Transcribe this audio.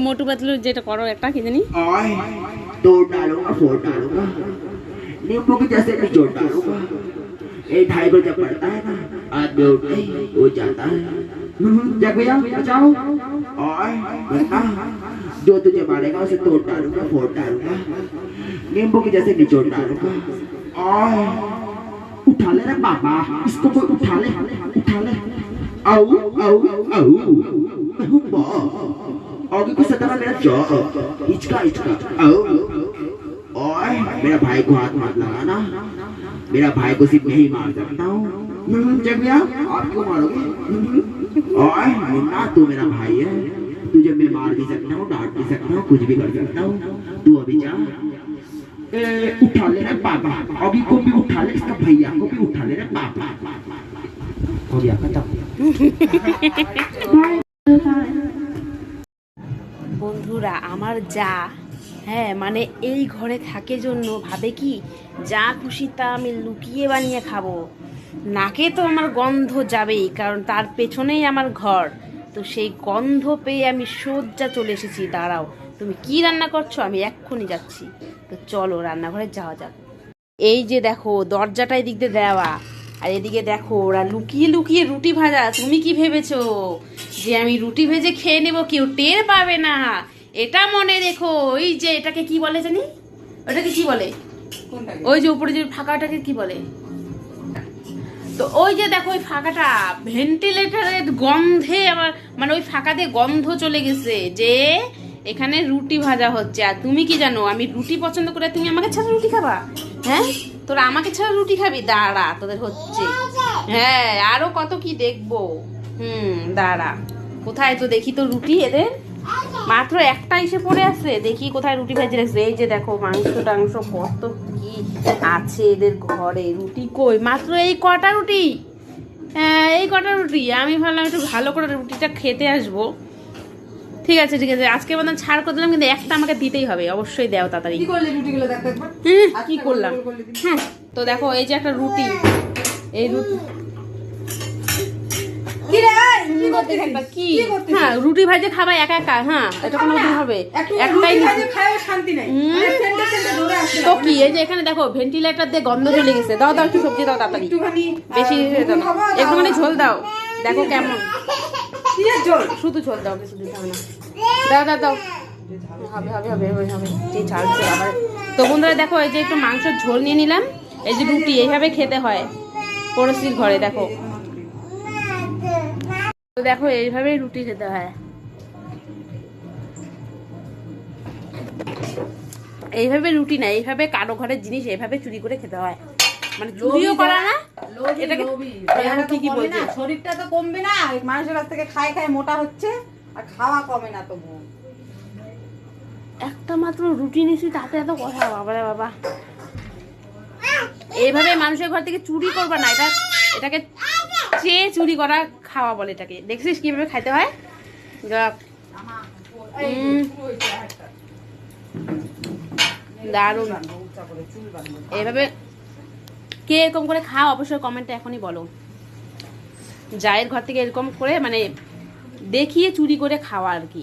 মোটু পাতলু যেটা করো একটা কি জানি? ডালো ফোর ডালো नींबू की जैसे निचोड़ डालूँगा एक ढाई जब पड़ता है ना आदमी उठते ही हो जाता है। हम्म, जग भैया बचाओ। और बता जो तुझे मारेगा उसे तोड़ डालूँगा फोड़ डालूँगा। नींबू की जैसे निचोड़ डालूँगा। और उठा ले रे बाबा इसको कोई उठा ले उठा ले। आओ आओ आओ मैं हूँ आगे को सताना मेरा जॉ। हिचका हिचका आओ और मेरा भाई को हाथ मत लगाना मेरा भाई को सिर्फ मैं ही मार सकता हूँ हम्म, जग भैया आप क्यों मारोगे हम्म, और मुन्ना तू मेरा भाई है तुझे मैं मार भी सकता हूँ डांट भी सकता हूँ कुछ भी कर सकता हूँ तू अभी जा ए, उठा ले रे पापा अभी को भी उठा ले इसका भैया को भी उठा ले रे पापा हो गया खत्म বন্ধুরা আমার যা হ্যাঁ মানে এই ঘরে থাকে জন্য ভাবে কি, যা খুশি তা আমি লুকিয়ে বানিয়ে খাব। নাকে তো আমার গন্ধ যাবেই, কারণ তার পেছনেই আমার ঘর। তো সেই গন্ধ পেয়ে আমি সোজা চলে এসেছি, দাঁড়াও। তুমি কি রান্না করছ? আমি এক্ষুনি যাচ্ছি। তো চলো, রান্নাঘরে যাওয়া যাক। এই যে দেখো, দরজাটা এদিক দিয়ে দেওয়া। আর এদিকে দেখো, ওরা লুকিয়ে লুকিয়ে রুটি ভাজা। তুমি কি ভেবেছো যে আমি রুটি ভেজে খেয়ে নেব? কেউ টের পাবে না। এটা মনে রেখো, ওই যে এটাকে কি বলে জানি? ওটাকে কি বলে? ওই যে উপরে যে ফাঁকাটাকে কি বলে? তো ওই যে দেখো ওই ফাঁকাটা ভেন্টিলেটারের গন্ধে আমার মানে ওই ফাঁকা দিয়ে গন্ধ চলে গেছে যে এখানে রুটি ভাজা হচ্ছে। আর তুমি কি জানো, আমি রুটি পছন্দ করে, তুমি আমাকে ছাড়া রুটি খাবা? হ্যাঁ? তোরা আমাকে ছাড়া রুটি খাবি? দাঁড়া, তোদের হচ্ছে। হ্যাঁ আরও কত কি দেখব? হুম, দাঁড়া। কোথায় তো দেখি তো রুটি এদের? মাত্র একটা এসে পড়ে আছে। দেখি কোথায় রুটি ভেজে রাখছে। এই যে দেখো মাংস টাংস কত কি আছে এদের ঘরে। রুটি কই? মাত্র এই কটা রুটি? হ্যাঁ এই কটা রুটি। আমি ভাবলাম একটু ভালো করে রুটিটা খেতে আসব। ঠিক আছে ঠিক আছে। আজকে মতন ছাড় করে দিলাম কিন্তু একটা আমাকে দিতেই হবে। অবশ্যই দেও তাড়াতাড়ি। কি করলাম? হ্যাঁ তো দেখো এই যে একটা রুটি। এই রুটি কি কি হ্যাঁ রুটি ভাজে খাবা একা একা হ্যাঁ এটা কোনো দিন হবে। একটু একটাই শান্তি নাই। আসছে তো কি এই যে এখানে দেখো ভেন্টিলেটর দিয়ে গন্ধ চলে গেছে। দাও দাও একটু সবজি দাও তাড়াতাড়ি। বেশি। একটুখানি ঝোল দাও। দেখো কেমন। ঝোল? শুধু ঝোল দাও কিছু দিতে হবে না। দাও দাও দাও। হবে হবে হবে হবে হবে। যে ঝাল আবার। তো বন্ধুরা দেখো এই যে একটু মাংসের ঝোল নিয়ে নিলাম। এই যে রুটি এইভাবে খেতে হয়। পড়োশির ঘরে দেখো। তো দেখো এইভাবেই রুটি খেতে হয়। এইভাবে রুটি না এইভাবে কারও ঘরের জিনিস এইভাবে চুরি করে খেতে হয়। মানে চুরিও করা না এটাকে কি কি বলছে। শরীরটা তো কমবে না মানুষের কাছ থেকে খাই খাই মোটা হচ্ছে আর খাওয়া কমে না তবু একটা মাত্র রুটি নিছি তাতে এত কথা বাবা রে বাবা। এইভাবে মানুষের ঘর থেকে চুরি করবা না এটা এটাকে চেয়ে চুরি করা খাওয়া বলে এটাকে। দেখছিস কীভাবে খাইতে হয়? দারুণ। এভাবে কে এরকম করে খাও, অবশ্যই কমেন্টে এখনই বলো। জায়ের ঘর থেকে এরকম করে মানে দেখিয়ে চুরি করে খাওয়া আর কি।